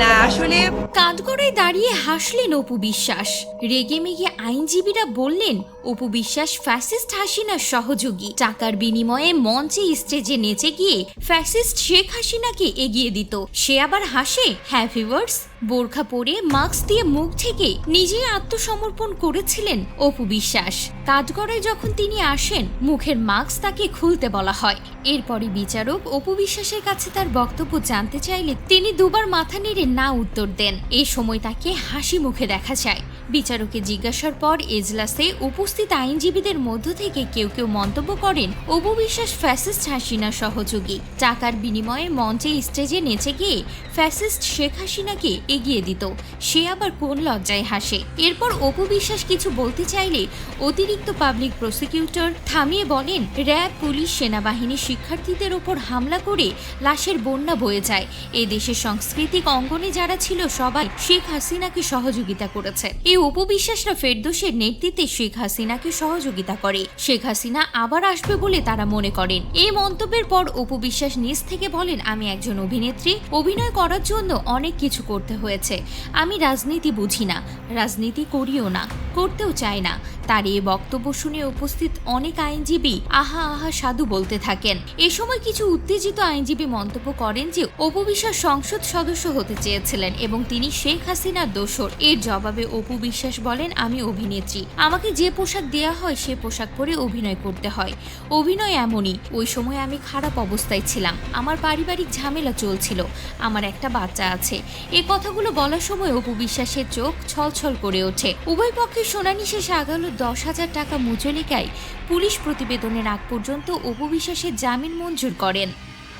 না, আসলে কাঠগড়ায় দাঁড়িয়ে হাসলেন অপু বিশ্বাস। রেগে মেগে আইনজীবীরা বললেন, অপু বিশ্বাস ফ্যাসিস্ট হাসিনার সহযোগী। টাকার বিনিময়ে মঞ্চে স্টেজে নেচে গিয়ে ফ্যাসিস্ট শেখ হাসিনাকে এগিয়ে দিত। সে আবার হাসে হ্যাঁ ভিভার্স বোরখা পরে মাস্ক দিয়ে মুখ থেকে নিজেই আত্মসমর্পণ করেছিলেন অপু বিশ্বাস। কাঠগড়ায় যখন তিনি আসেন, মুখের মাস্ক তাকে খুলতে বলা হয়। এরপরে বিচারক অপু বিশ্বাসের কাছে তার বক্তব্য জানতে চাইলে তিনি দুবার মাথা নেড়ে না উত্তর দেন। এই সময় তাকে হাসি মুখে দেখা যায়। বিচারকে জিজ্ঞাসার পর এজলাসে উপস্থিত আইনজীবীদের মধ্য থেকে কেউ কেউ মন্তব্য করেন অপু বিশ্বাস ফ্যাসিস্ট হাসিনা সহযোগী। টাকার বিনিময়ে মঞ্চে স্টেজে নেচে গিয়ে ফ্যাসিস্ট শেখ হাসিনাকে এগিয়ে দিত। সে আবার কোন লজ্জায় হাসে? এরপর অপু বিশ্বাস কিছু বলতে চাইলে অতিরিক্ত পাবলিক প্রসিকিউটর থামিয়ে বলেন, র্যাব, পুলিশ, সেনাবাহিনী শিক্ষার্থীদের ওপর হামলা করে লাশের বন্যা বয়ে যায়। এ দেশের সাংস্কৃতিক অঙ্গনে যারা ছিল সবাই শেখ হাসিনাকে সহযোগিতা করেছে। এই উপবিশ্বাসরা ফেরদোসের নেতৃত্বে শেখ হাসিনাকে সহযোগিতা করে। শেখ হাসিনা আবার আসবে বলে তারা মনে করেন। এই মন্তব্যের পর উপবিশ্বাস নিজ থেকে বলেন, আমি একজন অভিনেত্রী, অভিনয় করার জন্য অনেক কিছু করতে হয়েছে। আমি রাজনীতি বুঝি না, রাজনীতি করিও না, করতেও চাই না। তার এই বক্তব্য শুনে উপস্থিত অনেক আইনজীবী আহা আহা সাধু বলতে থাকেন। এ সময় কিছু উত্তেজিত আইনজীবী মন্তব্য করেন যে, অপু বিশ্বাস সংসদ সদস্য হতে চেয়েছিলেন এবং তিনি শেখ হাসিনার দোসর এর জবাবে অপু বিশ্বাস বলেন, আমি অভিনেত্রী। আমাকে যে পোশাক দেয়া হয়, সে পোশাক পরে অভিনয় করতে হয়। অভিনয় এমনই। ওই সময় আমি খারাপ অবস্থায় ছিলাম। আমার পারিবারিক ঝামেলা চলছিল। আমার একটা বাচ্চা আছে। এই কথাগুলো বলার সময় অপু বিশ্বাসের চোখ ছলছল করে ওঠে। উভয় পক্ষের শুনানি শেষে আদালত দশ হাজার টাকা মুচলিকায় পুলিশ প্রতিবেদনের আগ পর্যন্ত অপু জামিন মঞ্জুর করেন।